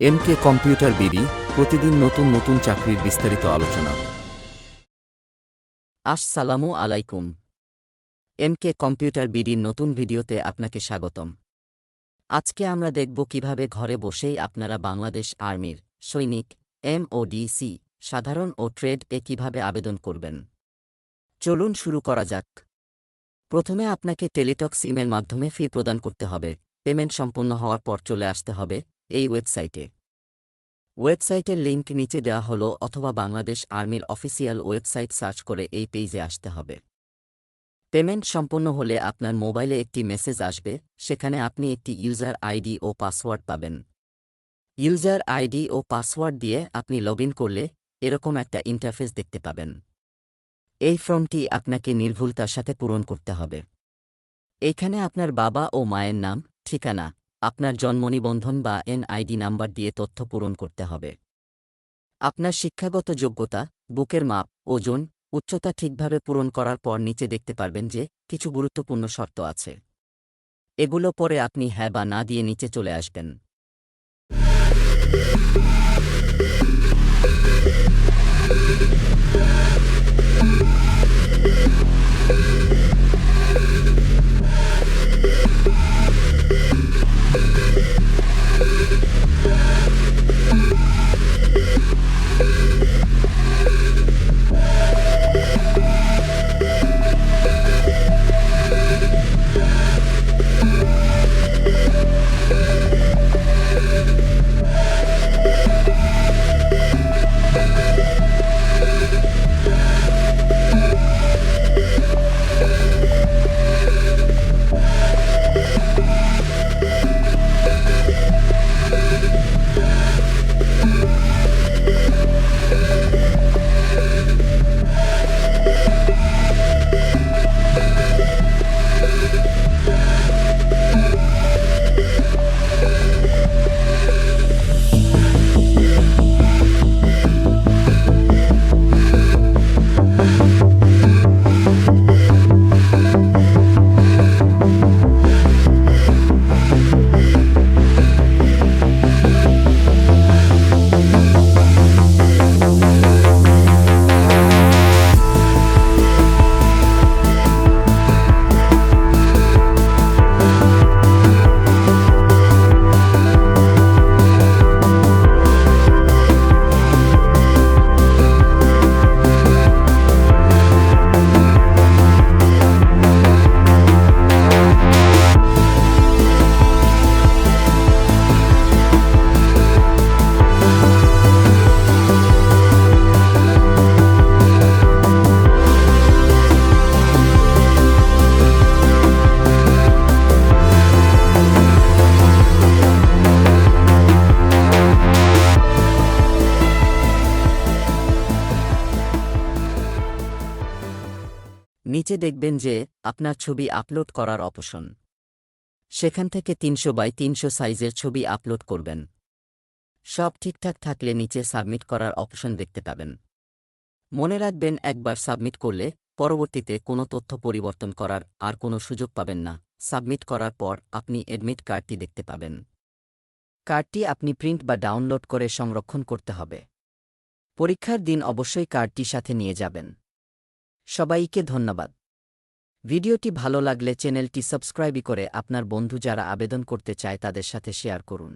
M K computer BD, প্রতিদিন নতুন নতুন চাকরির বিস্তারিত আলোচনা। আসসালামু আলাইকুম। এমকে কম্পিউটার বিডির নতুন ভিডিওতে আপনাকে স্বাগতম। আজকে আমরা দেখব কীভাবে ঘরে বসেই আপনারা বাংলাদেশ আর্মির সৈনিক, এমওডিসি, সাধারণ ও ট্রেড এ কীভাবে আবেদন করবেন। চলুন শুরু করা যাক। প্রথমে আপনাকে টেলিটক্স ইমেল মাধ্যমে ফি প্রদান করতে হবে। পেমেন্ট সম্পন্ন হওয়ার পর চলে আসতে হবে। এই ওয়েবসাইটে। ওয়েবসাইটের লিঙ্ক নিচে দেওয়া হলো অথবা বাংলাদেশ আর্মির অফিসিয়াল ওয়েবসাইট সার্চ করে এই পেজে আসতে হবে। পেমেন্ট সম্পন্ন হলে আপনার মোবাইলে একটি মেসেজ আসবে, সেখানে আপনি একটি ইউজার আইডি ও পাসওয়ার্ড পাবেন। ইউজার আইডি ও পাসওয়ার্ড দিয়ে আপনি লগ করলে এরকম একটা ইন্টারফেস দেখতে পাবেন। এই ফর্মটি আপনাকে নির্ভুলতার সাথে পূরণ করতে হবে। এইখানে আপনার বাবা ও মায়ের নাম, ঠিকানা আপনার জন্ম নিবন্ধন বা এনআইডি নাম্বার দিয়ে তথ্য পূরণ করতে হবে। আপনার শিক্ষাগত যোগ্যতা, বুকের মাপ, ওজন, উচ্চতা ঠিকভাবে পূরণ করার পর নিচে দেখতে পারবেন যে কিছু গুরুত্বপূর্ণ শর্ত আছে। এগুলো পরে আপনি হ্যাঁ বা না দিয়ে নিচে চলে আসবেন। নিচে দেখবেন যে, আপনার ছবি আপলোড করার অপশন। সেখান থেকে তিনশো বাই তিনশো সাইজের ছবি আপলোড করবেন। সব ঠিকঠাক থাকলে নিচে সাবমিট করার অপশন দেখতে পাবেন। মনে রাখবেন, একবার সাবমিট করলে পরবর্তীতে কোনো তথ্য পরিবর্তন করার আর কোনো সুযোগ পাবেন না। সাবমিট করার পর আপনি এডমিট কার্ডটি দেখতে পাবেন। কার্ডটি আপনি প্রিন্ট বা ডাউনলোড করে সংরক্ষণ করতে হবে। পরীক্ষার দিন অবশ্যই কার্ডটি সাথে নিয়ে যাবেন। সবাইকে ধন্যবাদ। ভিডিওটি ভালো লাগলে চ্যানেলটি সাবস্ক্রাইবই করে আপনার বন্ধু যারা আবেদন করতে চায় তাদের সাথে শেয়ার করুন।